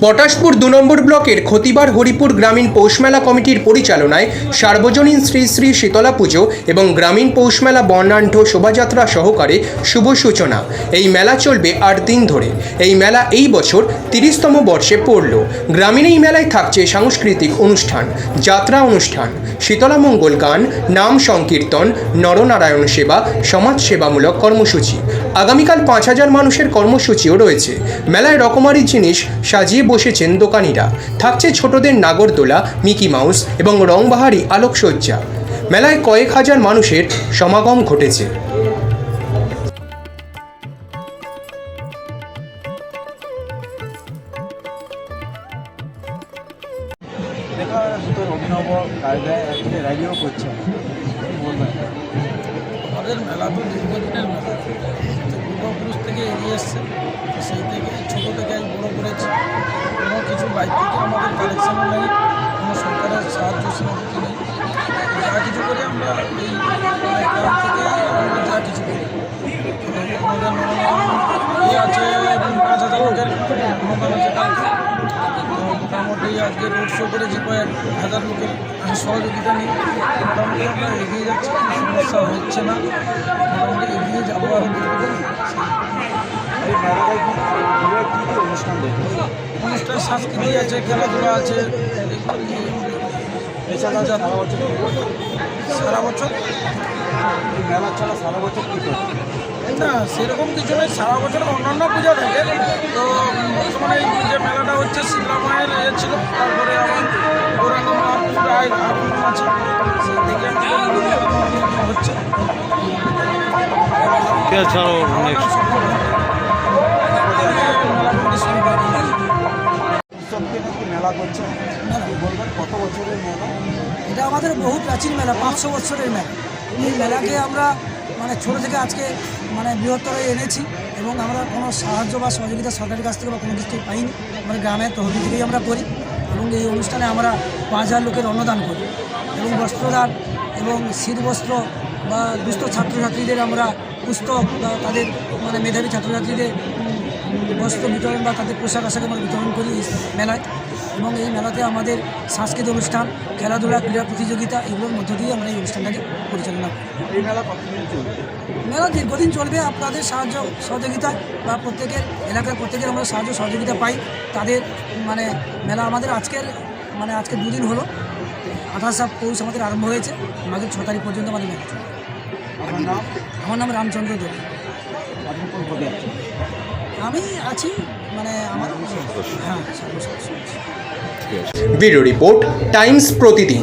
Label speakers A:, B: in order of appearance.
A: পটাশপুর দু নম্বর ব্লকের খতিবার হরিপুর গ্রামীণ পৌষমেলা কমিটির পরিচালনায় সার্বজনীন শ্রী শ্রী শীতলা পুজো এবং গ্রামীণ পৌষমেলা বর্ণাঢ্য শোভাযাত্রা সহকারে শুভ সূচনা। এই মেলা চলবে আট দিন ধরে। এই মেলা এই বছর তিরিশতম বর্ষে পড়ল। গ্রামীণ এই মেলায় থাকছে সাংস্কৃতিক অনুষ্ঠান, যাত্রা অনুষ্ঠান, শীতলা মঙ্গল গান, নাম সংকীর্তন, নরনারায়ণ সেবা সমাজসেবামূলক কর্মসূচি। আগামীকাল পাঁচ হাজার মানুষের কর্মসূচিও রয়েছে। মেলায় রকমারি জিনিস সাজিয়ে বসেছেন দোকানিরা। থাকছে ছোটদের নাগরদোলা, মিকি মাউস এবং রংবাহারি আলোকসজ্জা। মেলায় কয়েক হাজার মানুষের সমাগম ঘটেছে।
B: আমাদের মেলা তো দীর্ঘদিনের মেলা। পূর্বপুরুষ থেকে এগিয়ে এসছে বাইক আমাদের কালেকশনও নেই কোনো সরকারের সাহায্য সহযোগী নেই। যা কিছু করি আমরা এই ক্লাব থেকে যা কিছু করি। আমাদের ইয়ে আছে পাঁচ হাজার লোকের অনুদান আছে মোটামুটি আজকে রোড শো করেছি কয়েক হাজার লোকের। সহযোগিতা নিয়ে মোটামুটি আমরা এগিয়ে যাচ্ছি সমস্যা হচ্ছে না। মোটামুটি এগিয়ে যাব আর
C: অনুষ্ঠান দেখবে
B: অনুষ্ঠান সংস্কৃতি আছে খেলাধুলা আছে। নিয়ে
C: এছাড়া সারা বছর
B: সারা বছর?
C: মেলা ছাড়া সারা বছর কী
B: না সেরকম কিছু নেই সারা বছর অন্যান্য পূজা থাকে। তো বর্তমানে এই যে মেলাটা হচ্ছে শিলা মায়ের এ ছিল তারপরে আমার গৌরাঙ্গ মহাপুর আছে। সেই থেকে হচ্ছে।
D: এছাড়াও
B: মেলা
C: করছে? বলবেন? কত বছরের মেলা?
E: এটা আমাদের বহু প্রাচীন মেলা পাঁচশো বছরের মেলা। এই মেলাকে আমরা মানে ছোটো থেকে আজকে মানে বৃহত্তর এনেছি এবং আমরা কোনো সাহায্য বা সহযোগিতা সরকারের কাছ থেকে বা কোনো কিছু পাইনি। আমরা গ্রামের তহবিল থেকেই আমরা করি এবং এই অনুষ্ঠানে আমরা পাঁচ হাজার লোকের অন্নদান করি এবং বস্ত্রদান এবং শীত বস্ত্র বা দুস্থ ছাত্রছাত্রীদের আমরা পুস্তক বা তাদের মানে মেধাবী ছাত্রছাত্রীদের বস্ত্র বিতরণ বা তাদের পোশাক আশাক আমরা বিতরণ করি এই মেলায়। এবং এই মেলাতে আমাদের সাংস্কৃতিক অনুষ্ঠান খেলাধুলা ক্রীড়া প্রতিযোগিতা এগুলোর মধ্য দিয়ে আমরা এই অনুষ্ঠানটাকে পরিচালনা করি।
C: এই মেলা
E: মেলা দীর্ঘদিন চলবে আপনাদের সাহায্য সহযোগিতা বা প্রত্যেকের এলাকার প্রত্যেকের আমরা সাহায্য সহযোগিতা পাই। তাদের মানে মেলা আমাদের আজকের মানে আজকে দুদিন হলো। আঠাশ পৌষ আমাদের আরম্ভ হয়েছে। আমাদের ছ তারিখ পর্যন্ত আমাদের মেলা
C: আমার নাম?
E: আমার নাম রামচন্দ্র দেব আমি আছি মানে আমার হ্যাঁ
A: ভিডিও রিপোর্ট টাইমস প্রতিদিন।